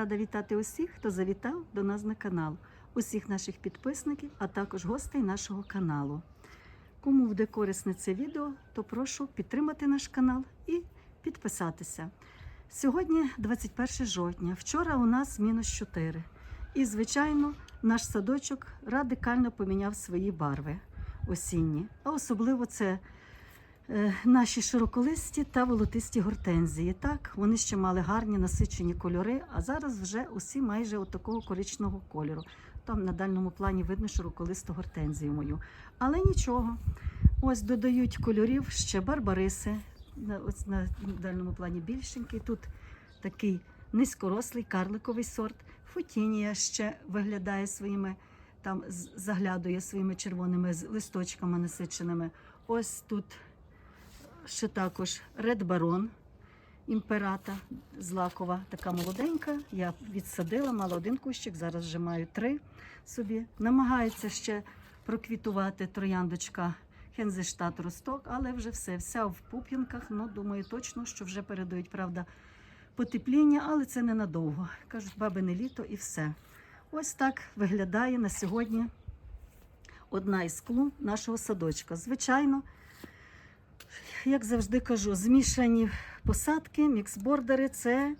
Рада вітати усіх, хто завітав до нас на канал, усіх наших підписників, а також гостей нашого каналу. Кому буде корисне це відео, то прошу підтримати наш канал і підписатися. Сьогодні 21 жовтня. Вчора у нас мінус 4. І, звичайно, наш садочок радикально поміняв свої барви осінні. А особливо це наші широколисті та волотисті гортензії. Так, вони ще мали гарні насичені кольори, а зараз вже усі майже от такого коричного кольору. Там на дальному плані видно широколисту гортензію мою. Але нічого. Ось додають кольорів ще барбариси. Ось на дальньому плані більшенький. Тут такий низькорослий карликовий сорт. Футінія ще виглядає своїми, там заглядує своїми червоними листочками насиченими. Ось тут ще також Ред Барон імперата злакова, така молоденька. Я відсадила, мала один кущик, зараз вже маю три собі. Намагається ще проквітувати трояндочка Хензештат Росток, але вже все, вся в пуп'янках. Ну, думаю, точно, що вже передають, правда, потепління, але це ненадовго. Кажуть, бабине літо і все. Ось так виглядає на сьогодні одна із клумб нашого садочка. Звичайно, як завжди кажу, змішані посадки, міксбордери це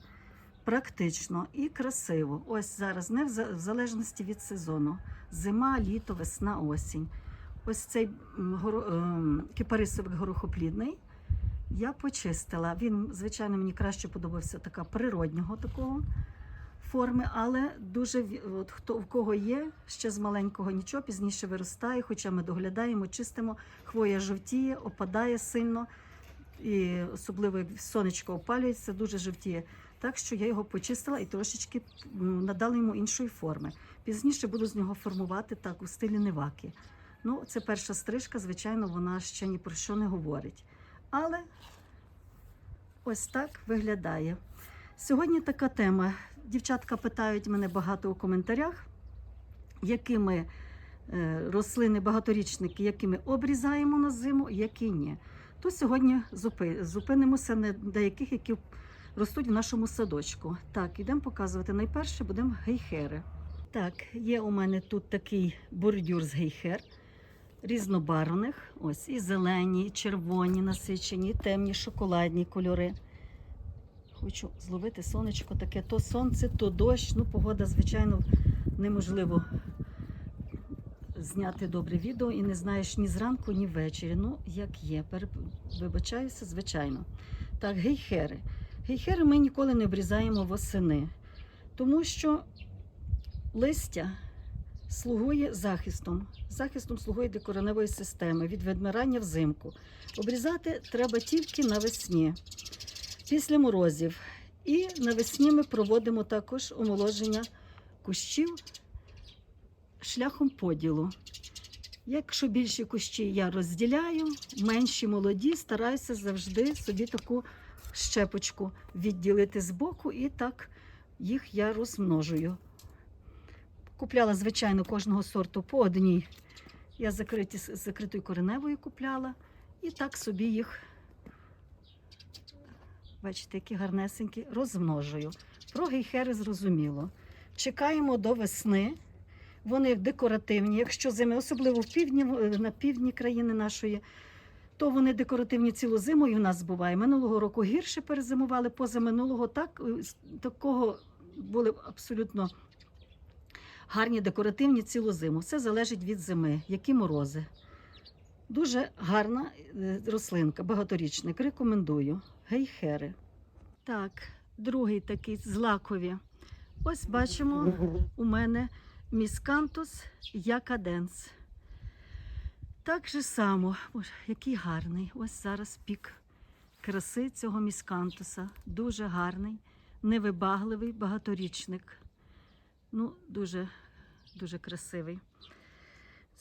практично і красиво. Ось зараз не в залежності від сезону. Зима, літо, весна, осінь. Ось цей ем, кипарисовик горохоплідний я почистила. Він, звичайно, мені краще подобався така природнього такого форми, але дуже от хто в кого є, ще з маленького нічого, пізніше виростає, хоча ми доглядаємо, чистимо, хвоя жовтіє, опадає сильно, і особливо як сонечко опалюється, дуже жовтіє. Так що я його почистила і трошечки надала йому іншої форми. Пізніше буду з нього формувати так у стилі неваки. Ну, це перша стрижка, звичайно, вона ще ні про що не говорить. Але ось так виглядає. Сьогодні така тема. Дівчатка питають мене багато у коментарях, якими е, рослини багаторічники, які ми обрізаємо на зиму, які ні. То сьогодні зупи- зупинимося на деяких, які ростуть в нашому садочку. Так, ідемо показувати. Найперше будемо гейхери. Так, є у мене тут такий бордюр з гейхер різнобарвних. Ось і зелені, і червоні насичені, і темні, шоколадні кольори. Хочу зловити сонечко таке, то сонце, то дощ. Ну, погода, звичайно, неможливо зняти добре відео і не знаєш ні зранку, ні ввечері. Ну, як є. Переп... Вибачаюся, звичайно. Так, гейхери. Гейхери ми ніколи не обрізаємо восени, тому що листя слугує захистом. Захистом слугує для кореневої системи від відмирання взимку. Обрізати треба тільки навесні, після морозів. І навесні ми проводимо також омоложення кущів шляхом поділу. Якщо більші кущі я розділяю, менші молоді, стараюся завжди собі таку щепочку відділити з боку, і так їх я розмножую. Купляла, звичайно, кожного сорту по одній. Я закриті, закритою кореневою купляла. І так собі їх, бачите, які гарнесенькі, розмножую. Про гейхери зрозуміло. Чекаємо до весни. Вони декоративні. Якщо зими, особливо в півдні, е, на півдні країни нашої, то вони декоративні цілу зиму і в нас буває. Минулого року гірше перезимували, позаминулого так, е, такого були абсолютно гарні декоративні цілу зиму. Все залежить від зими, які морози. Дуже гарна е, рослинка, багаторічник. Рекомендую. Гейхери. Так, другий такий злакові. Ось бачимо у мене міскантус якаденс. Так же само, Боже, який гарний. Ось зараз пік краси цього міскантуса. Дуже гарний, невибагливий багаторічник. Ну, дуже, дуже красивий.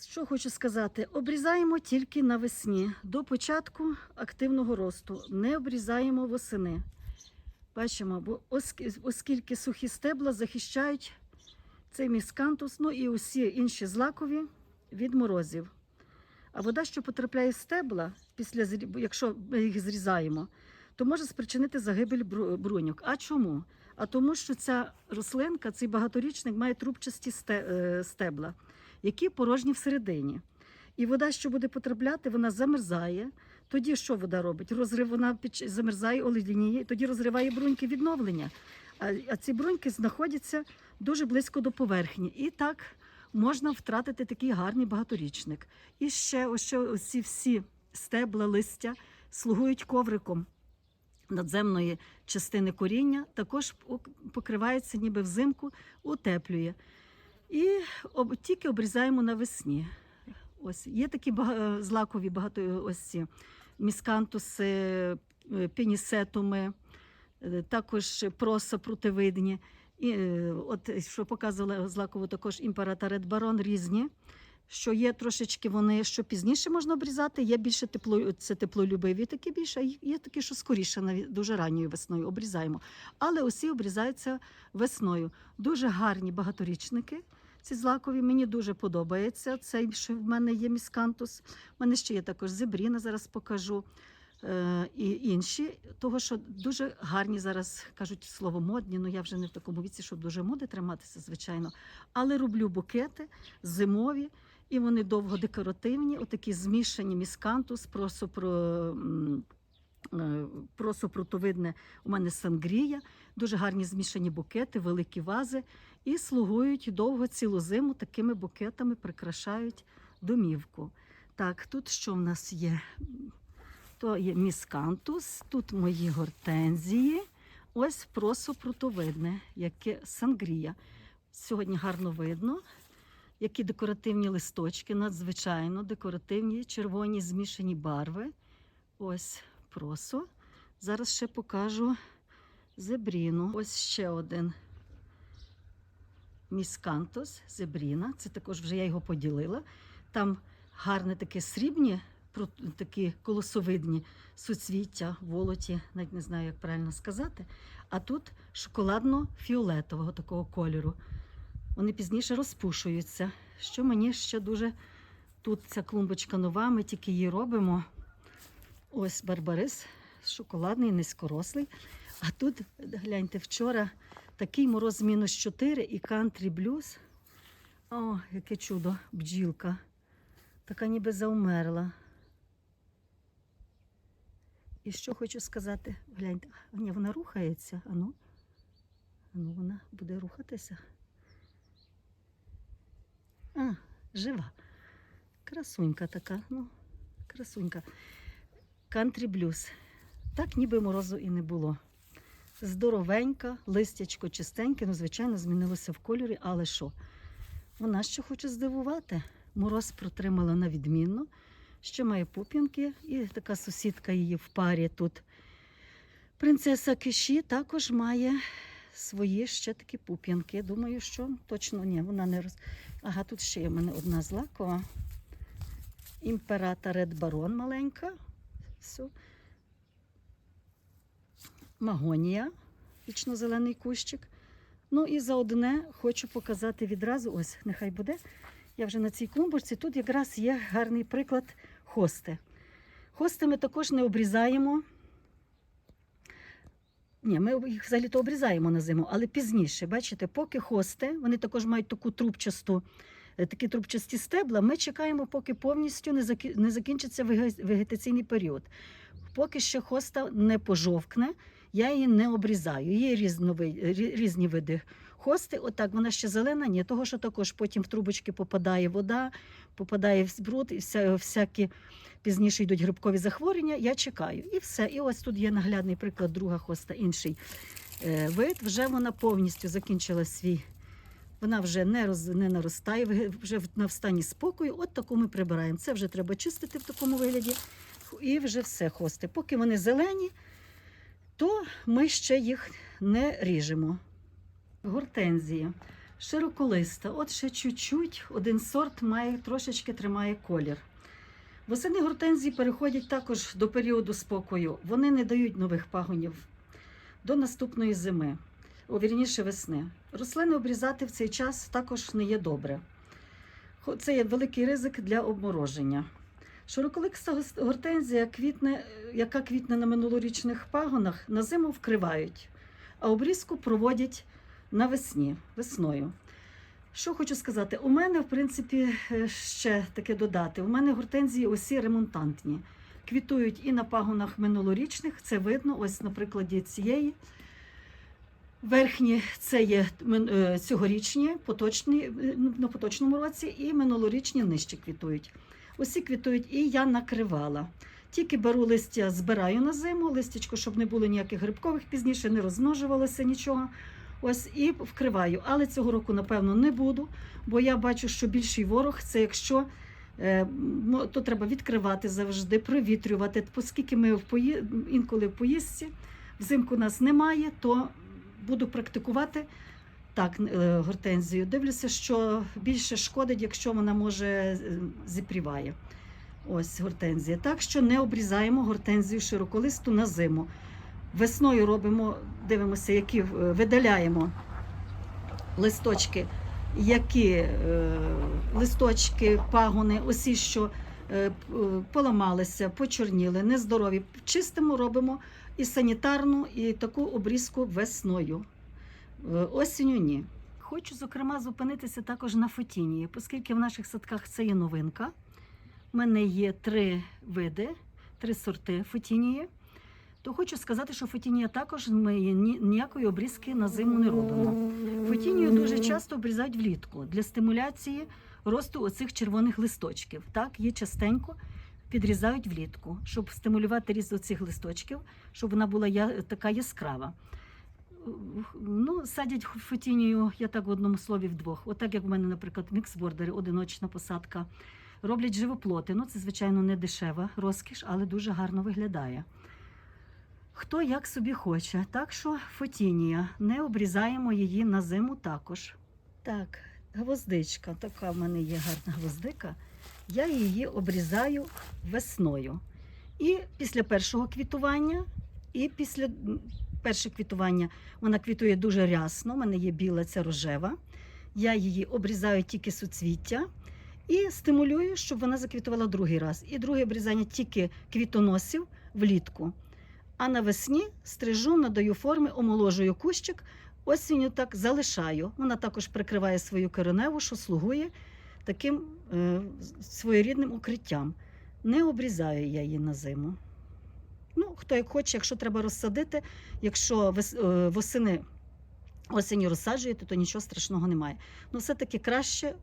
Що хочу сказати, обрізаємо тільки навесні, до початку активного росту. Не обрізаємо восени. Бачимо, бо оскільки сухі стебла захищають цей міскантус, ну і усі інші злакові від морозів. А вода, що потрапляє в стебла, після, якщо ми їх зрізаємо, то може спричинити загибель бруньок. А чому? а тому, що ця рослинка, цей багаторічник має трубчасті е, стебла, які порожні всередині. І вода, що буде потрапляти, вона замерзає. Тоді що вода робить? Розрив вона під, замерзає, оледеніє, тоді розриває бруньки відновлення. А, а ці бруньки знаходяться дуже близько до поверхні. І так можна втратити такий гарний багаторічник. І ще ось ще ось ці всі стебла, листя слугують ковриком надземної частини коріння, також покривається ніби взимку, утеплює. І об, тільки обрізаємо навесні. Ось є такі злакові багато ось ці міскантуси, е, пенісетуми, е, також просопротивидні. І е, от що показувала злакову також імперата Ред Барон різні. Що є трошечки вони, що пізніше можна обрізати, є більше тепло, це теплолюбиві такі більше, а є такі, що скоріше, дуже ранньою весною обрізаємо. Але усі обрізаються весною. Дуже гарні багаторічники. Ці злакові мені дуже подобається. Цей, що в мене є міскантус. У мене ще є також зебріна, зараз покажу. Е, і інші, того, що дуже гарні зараз кажуть слово модні. Ну я вже не в такому віці, щоб дуже моди триматися, звичайно. Але роблю букети зимові, і вони довго декоративні. Отакі змішані міскантус, просопро, м, е, просопротовидне у мене сангрія, дуже гарні змішані букети, великі вази і слугують довго цілу зиму такими букетами, прикрашають домівку. Так, тут що в нас є? То є міскантус, тут мої гортензії. Ось просопротовидне, яке сангрія. Сьогодні гарно видно, які декоративні листочки, надзвичайно декоративні, червоні змішані барви. Ось просо. Зараз ще покажу зебріну. Ось ще один міскантус, зебріна. Це також вже я його поділила. Там гарне таке срібні, такі колосовидні суцвіття, волоті, навіть не знаю, як правильно сказати. А тут шоколадно-фіолетового такого кольору. Вони пізніше розпушуються. Що мені ще дуже тут ця клумбочка нова, ми тільки її робимо. Ось барбарис шоколадний, низькорослий. А тут, гляньте, вчора такий мороз мінус 4 і кантрі блюз. О, яке чудо, бджілка. Така ніби заумерла. І що хочу сказати, гляньте, ні, вона рухається. Ану, ану, вона буде рухатися. А, жива. Красунька така, ну, красунька. Кантрі блюз. Так ніби морозу і не було. Здоровенька, листячко чистеньке, ну, звичайно, змінилося в кольорі, але що? Вона ще хоче здивувати. Мороз протримала на відмінно. Ще має пуп'янки, і така сусідка її в парі тут. Принцеса Киші також має свої ще такі пуп'янки. Думаю, що точно ні, вона не роз. Ага, тут ще є в мене одна злакова. Імперата Ред Барон маленька. Все. Магонія, вічно-зелений кущик. Ну і за одне хочу показати відразу. Ось, нехай буде. Я вже на цій клумбочці. Тут якраз є гарний приклад хости. Хости ми також не обрізаємо. Ні, ми їх взагалі то обрізаємо на зиму, але пізніше, бачите, поки хости, вони також мають таку трубчасту, такі трубчасті стебла. Ми чекаємо, поки повністю не, закінчиться веге- вегетаційний період. Поки ще хоста не пожовкне, я її не обрізаю. Є різні види хости. Отак, вона ще зелена, ні, того, що також потім в трубочки попадає вода, попадає в бруд і вся, всякі пізніше йдуть грибкові захворювання. Я чекаю. І все. І ось тут є наглядний приклад, друга хоста, інший е, вид. Вже вона повністю закінчила свій. Вона вже не, роз, не наростає, вже в- стані спокою. От таку ми прибираємо. Це вже треба чистити в такому вигляді. І вже все хости. Поки вони зелені, то ми ще їх не ріжемо. Гортензія. Широколиста. От ще чуть-чуть один сорт має трошечки тримає колір. Восени гортензії переходять також до періоду спокою. Вони не дають нових пагонів до наступної зими, о, вірніше весни. Рослини обрізати в цей час також не є добре. Це є великий ризик для обмороження. Широколиста гос- гортензія, квітне, яка квітне на минулорічних пагонах, на зиму вкривають. а обрізку проводять навесні, весною. Що хочу сказати, у мене, в принципі, е, ще таке додати. У мене гортензії усі ремонтантні. Квітують і на пагонах минулорічних, це видно, ось на прикладі цієї. Верхні це є е, цьогорічні, поточні, е, на поточному році, і минулорічні нижче квітують. Усі квітують, і я накривала. Тільки беру листя, збираю на зиму, листячко, щоб не було ніяких грибкових пізніше, не розмножувалося нічого. Ось і вкриваю. Але цього року, напевно, не буду, бо я бачу, що більший ворог це якщо е, ну, то треба відкривати завжди, провітрювати. Оскільки ми в пої... інколи в поїздці, взимку нас немає, то буду практикувати так е, гортензію. Дивлюся, що більше шкодить, якщо вона може е, зіпріває. Ось гортензія. Так що не обрізаємо гортензію широколисту на зиму. Весною робимо, дивимося, які е, видаляємо листочки, які листочки, пагони, усі, що поламалися, почорніли, нездорові. Чистимо, робимо і санітарну, і таку обрізку весною. Е, Осінню ні. Хочу, зокрема, зупинитися також на фотінії, оскільки в наших садках це є новинка. У мене є три види, три сорти фотінії. То хочу сказати, що фотінія також ми ніякої обрізки на зиму не робимо. Фотінію дуже часто обрізають влітку для стимуляції росту оцих червоних листочків. Так, є частенько підрізають влітку, щоб стимулювати ріст оцих листочків, щоб вона була я- така яскрава. Ну, садять фотінію, я так в одному слові вдвох. Отак, як в мене, наприклад, міксбордери, одиночна посадка. Роблять живоплоти. Ну, це, звичайно, не дешева розкіш, але дуже гарно виглядає. Хто як собі хоче. Так що фотінія. Не обрізаємо її на зиму також. Так, гвоздичка. Така в мене є гарна гвоздика. Я її обрізаю весною. І після першого квітування, і після перше квітування вона квітує дуже рясно. У мене є біла, ця рожева. Я її обрізаю тільки суцвіття і стимулюю, щоб вона заквітувала другий раз. І друге обрізання тільки квітоносів влітку. А навесні стрижу, надаю форми, омоложую кущик, осінню так залишаю. Вона також прикриває свою кореневу, що слугує таким е, своєрідним укриттям. Не обрізаю я її на зиму. Ну, хто як хоче, якщо треба розсадити, якщо е, восени осінню розсаджуєте, то нічого страшного немає. Ну, все-таки краще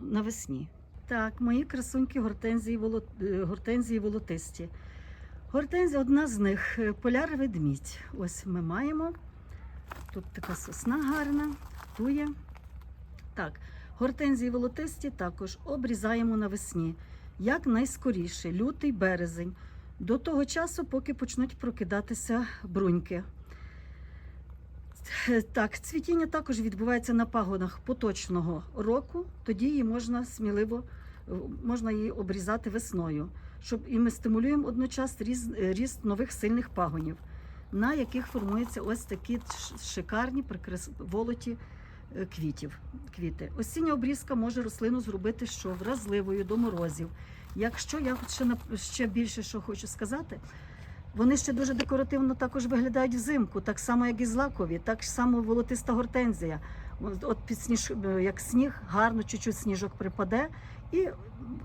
навесні. Так, мої красуньки гортензії, воло... е, гортензії волотисті. Гортензія одна з них е, поляр ведмідь. Ось ми маємо. Тут така сосна гарна, тує. Так, гортензії волотисті також обрізаємо навесні. Як найскоріше, лютий березень, до того часу, поки почнуть прокидатися бруньки. Так, цвітіння також відбувається на пагонах поточного року, тоді її можна сміливо можна її обрізати весною, щоб і ми стимулюємо одночасно ріст, ріст нових сильних пагонів, на яких формуються ось такі шикарні волоті квітів. Квіти. Осіння обрізка може рослину зробити що вразливою до морозів. Якщо я ще, ще більше що хочу сказати, вони ще дуже декоративно також виглядають взимку, так само, як і злакові, так само волотиста гортензія. От- От під сніж, е, як сніг, гарно чуть-чуть сніжок припаде. І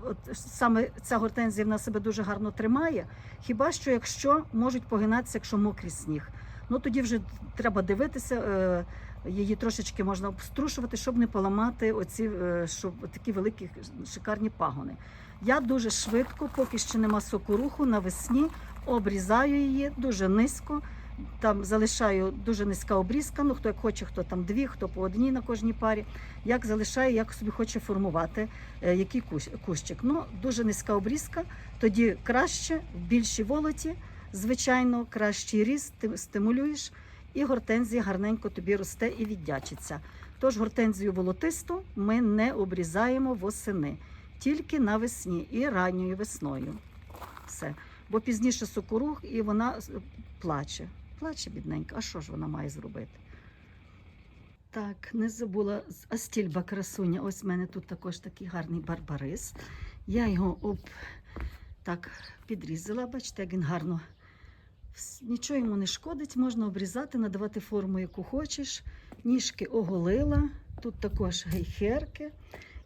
от саме ця гортензія вона себе дуже гарно тримає. Хіба що якщо можуть погинатися, якщо мокрий сніг. Ну тоді вже треба дивитися, е, її трошечки можна обструшувати, щоб не поламати оці е, щоб такі великі шикарні пагони. Я дуже швидко, поки ще нема соку руху, навесні обрізаю її дуже низько. Там залишаю дуже низька обрізка. Ну хто як хоче, хто там дві, хто по одній на кожній парі. Як залишаю, як собі хоче формувати е, який кущ, кущик. Ну дуже низька обрізка, тоді краще, в більшій волоті, звичайно, кращий ріст, ти стимулюєш, і гортензія гарненько тобі росте і віддячиться. Тож гортензію волотисту ми не обрізаємо восени, тільки навесні і ранньою весною. Все. Бо пізніше сокорух і вона плаче. Плаче бідненька. А що ж вона має зробити? Так, не забула астільба красуня. Ось в мене тут також такий гарний барбарис. Я його об... так підрізала, бачите, як він гарно Нічого йому не шкодить, можна обрізати, надавати форму, яку хочеш. Ніжки оголила. Тут також гейхерки,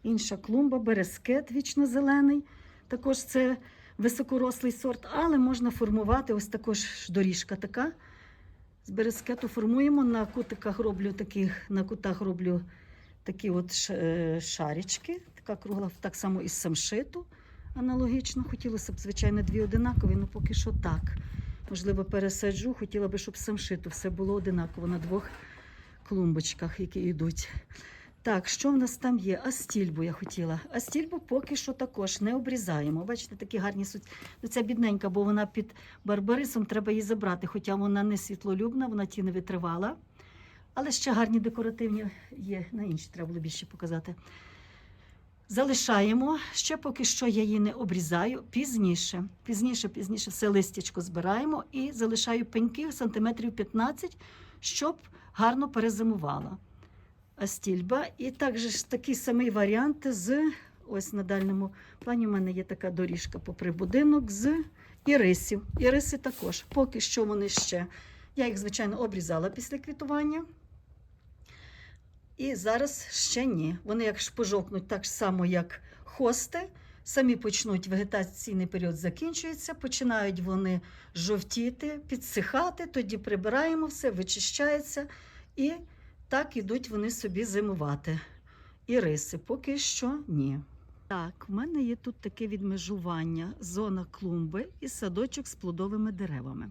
інша клумба, берескет вічно-зелений. Також це високорослий сорт, але можна формувати ось також доріжка така. З берескету формуємо на кутиках роблю таких, на кутах роблю такі от е, шарічки, така кругла, так само із самшиту. Аналогічно. Хотілося б, звичайно, дві одинакові, але поки що так. Можливо, пересаджу. Хотіла би, щоб самшиту все було одинаково на двох клумбочках, які йдуть. Так, що в нас там є? Астільбу я хотіла. Астільбу поки що також не обрізаємо. Бачите, такі гарні суть. Ну, Ця бідненька, бо вона під барбарисом, треба її забрати. Хоча вона не світлолюбна, вона ті не витривала. Але ще гарні декоративні є. На інші треба було більше показати. Залишаємо. Ще поки що я її не обрізаю. Пізніше, пізніше, пізніше все листячко збираємо і залишаю пеньки сантиметрів 15, щоб гарно перезимувала. Астільба. І також такий самий варіант з ось на дальньому плані. У мене є така доріжка попри будинок з ірисів. Іриси також. Поки що вони ще. Я їх, звичайно, обрізала після квітування. І зараз ще ні. Вони як пожовкнуть так само, як хости. Самі почнуть вегетаційний період закінчується, починають вони жовтіти, підсихати, тоді прибираємо все, вичищається, і так ідуть вони собі зимувати. І риси поки що ні. Так, в мене є тут таке відмежування: зона клумби і садочок з плодовими деревами.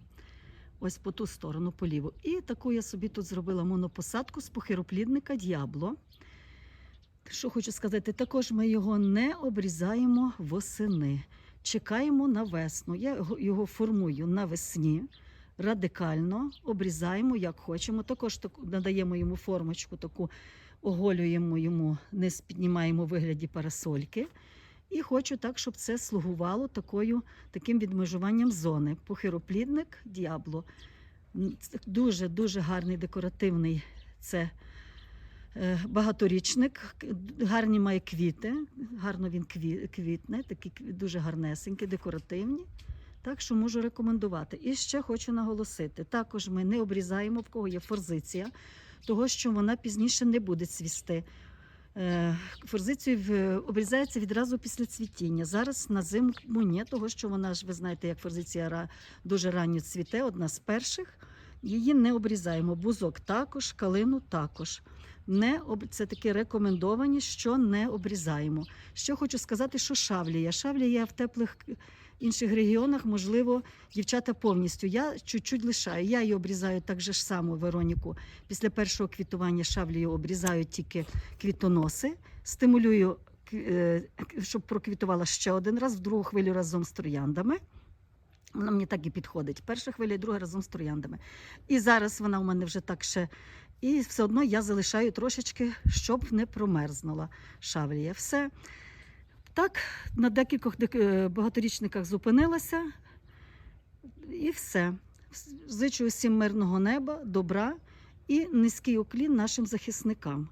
Ось по ту сторону, по ліву. І таку я собі тут зробила монопосадку з похироплідника д'ябло. Що хочу сказати, також ми його не обрізаємо восени. Чекаємо на весну. Я його- формую навесні, радикально обрізаємо, як хочемо. Також таку- надаємо йому формочку, таку оголюємо йому, низ піднімаємо вигляді парасольки. І хочу так, щоб це слугувало такою, таким відмежуванням зони. Похироплідник діабло. Дуже-дуже гарний декоративний це е, багаторічник. Гарні має квіти, гарно він квітне, такі дуже гарнесенькі, декоративні. Так що можу рекомендувати. І ще хочу наголосити: також ми не обрізаємо, в кого є форзиція, того що вона пізніше не буде цвісти. Е, Форзицію обрізається відразу після цвітіння. Зараз на зиму ні, того що вона ж, ви знаєте, як форзиція дуже ранньо цвіте, одна з перших. Її не обрізаємо. Бузок також, калину також. Не об... Це такі рекомендовані, що не обрізаємо. Що хочу сказати, що шавлія. Шавлія в теплих інших регіонах, можливо, дівчата повністю. Я чуть-чуть лишаю. Я її обрізаю так же ж само, Вероніку. Після першого квітування шавлію обрізаю тільки квітоноси, стимулюю, е, щоб проквітувала ще один раз, в другу хвилю разом з трояндами. Вона мені так і підходить. Перша хвиля і друга разом з трояндами. І зараз вона у мене вже так ще. І все одно я залишаю трошечки, щоб не промерзнула шавлія. Все. Так, на декількох дек- е, багаторічниках зупинилася. І все. Зичу усім мирного неба, добра і низький уклін нашим захисникам.